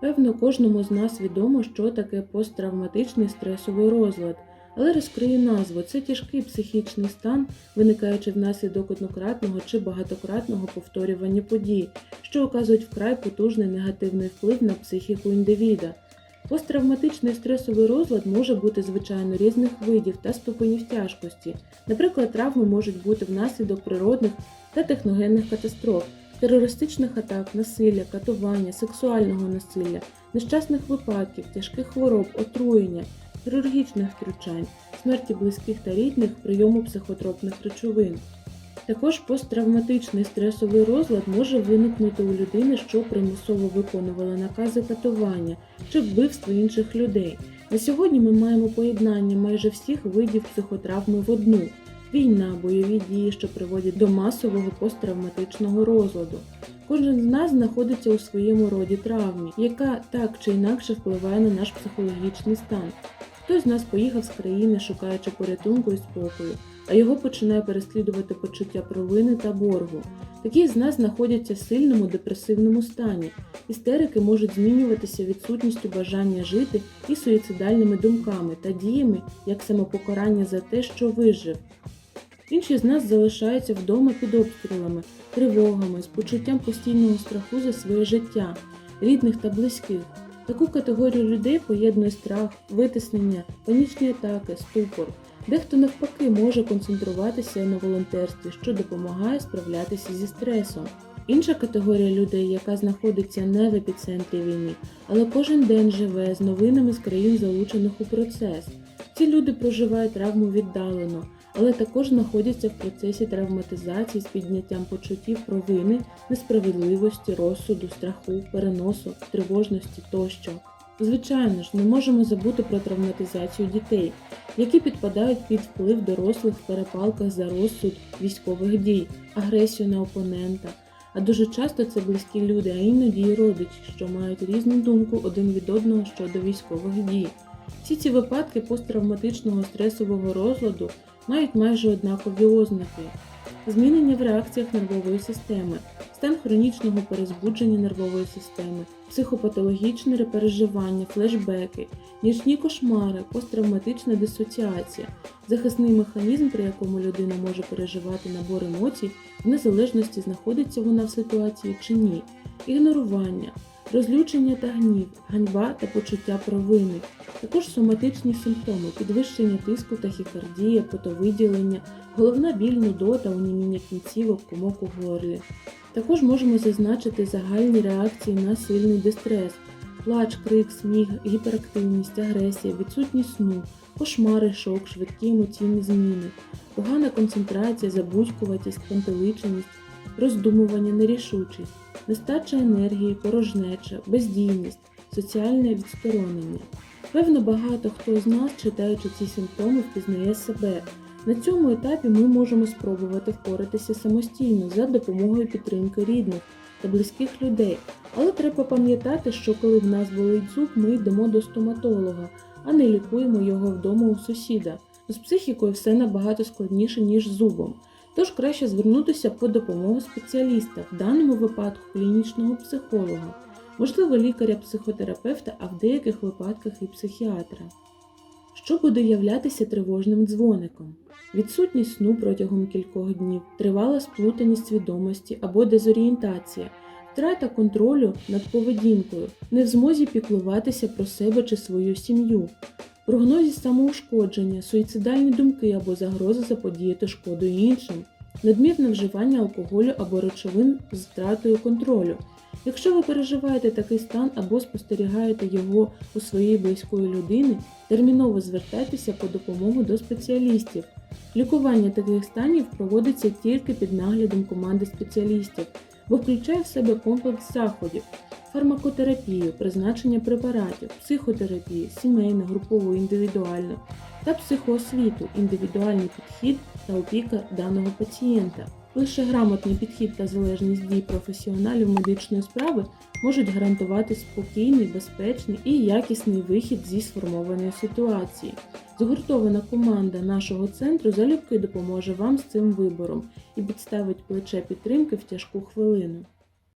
Певно, кожному з нас відомо, що таке посттравматичний стресовий розлад, але розкрию назву. Це тяжкий психічний стан, виникаючи внаслідок однократного чи багатократного повторювання подій, що оказують вкрай потужний негативний вплив на психіку індивіда. Посттравматичний стресовий розлад може бути звичайно різних видів та ступенів тяжкості. Наприклад, травми можуть бути внаслідок природних та техногенних катастроф, терористичних атак, насилля, катування, сексуального насилля, нещасних випадків, тяжких хвороб, отруєння, хірургічних втручань, смерті близьких та рідних, прийому психотропних речовин. Також посттравматичний стресовий розлад може виникнути у людини, що примусово виконувала накази катування чи вбивство інших людей. На сьогодні ми маємо поєднання майже всіх видів психотравми в одну війна, бойові дії, що приводять до масового посттравматичного розладу. Кожен з нас знаходиться у своєму роді травмі, яка так чи інакше впливає на наш психологічний стан. Хтось з нас поїхав з країни, шукаючи порятунку і спокою, а його починає переслідувати почуття провини та боргу. Такі з нас знаходяться в сильному депресивному стані. Істерики можуть змінюватися відсутністю бажання жити і суїцидальними думками та діями як самопокарання за те, що вижив. Інші з нас залишаються вдома під обстрілами, тривогами, з почуттям постійного страху за своє життя, рідних та близьких. Таку категорію людей поєднує страх, витиснення, панічні атаки, ступор. Дехто навпаки може концентруватися на волонтерстві, що допомагає справлятися зі стресом. Інша категорія людей, яка знаходиться не в епіцентрі війни, але кожен день живе з новинами з країн, залучених у процес. Ці люди проживають травму віддалено, але також знаходяться в процесі травматизації з підняттям почуттів провини, несправедливості, розсуду, страху, переносу, тривожності тощо. Звичайно ж, не можемо забути про травматизацію дітей, які підпадають під вплив дорослих в перепалках за розсуд військових дій, агресію на опонента. А дуже часто це близькі люди, а іноді і родичі, що мають різну думку один від одного щодо військових дій. Всі ці випадки посттравматичного стресового розладу мають майже однакові ознаки. Змінення в реакціях нервової системи, стан хронічного перезбудження нервової системи, психопатологічне переживання, флешбеки, нічні кошмари, посттравматична дисоціація, захисний механізм, при якому людина може переживати набор емоцій, в незалежності знаходиться вона в ситуації чи ні, ігнорування, розлючення та гнів, ганьба та почуття провини, також соматичні симптоми, підвищення тиску, тахікардія, потовиділення, головна біль, нудота, оніміння кінцівок, комок у горлі. Також можемо зазначити загальні реакції на сильний дистрес, плач, крик, сміх, гіперактивність, агресія, відсутність сну, кошмари, шок, швидкі емоційні зміни, погана концентрація, забудькуватість, пантеличеність, роздумування, нерішучість, нестача енергії, порожнеча, бездійність, соціальне відсторонення. Певно, багато хто з нас, читаючи ці симптоми, впізнає себе. На цьому етапі ми можемо спробувати впоратися самостійно за допомогою підтримки рідних та близьких людей. Але треба пам'ятати, що коли в нас болить зуб, ми йдемо до стоматолога, а не лікуємо його вдома у сусіда. З психікою все набагато складніше, ніж з зубом. Тож краще звернутися по допомогу спеціаліста, в даному випадку клінічного психолога, можливо, лікаря-психотерапевта, а в деяких випадках і психіатра. Що буде являтися тривожним дзвоником? Відсутність сну протягом кількох днів, тривала сплутаність свідомості або дезорієнтація, втрата контролю над поведінкою, не в змозі піклуватися про себе чи свою сім'ю, прогнозі самоушкодження, суїцидальні думки або загроза заподіяти шкоду іншим, надмірне вживання алкоголю або речовин з втратою контролю. Якщо ви переживаєте такий стан або спостерігаєте його у своєї близької людини, терміново звертайтеся по допомогу до спеціалістів. Лікування таких станів проводиться тільки під наглядом команди спеціалістів, бо включає в себе комплекс заходів, фармакотерапію, призначення препаратів, психотерапію, сімейну, групову, індивідуальну та психоосвіту, індивідуальний підхід та опіка даного пацієнта. Лише грамотний підхід та залежність дій професіоналів медичної справи можуть гарантувати спокійний, безпечний і якісний вихід зі сформованої ситуації. Згуртована команда нашого центру залюбки допоможе вам з цим вибором і підставить плече підтримки в тяжку хвилину.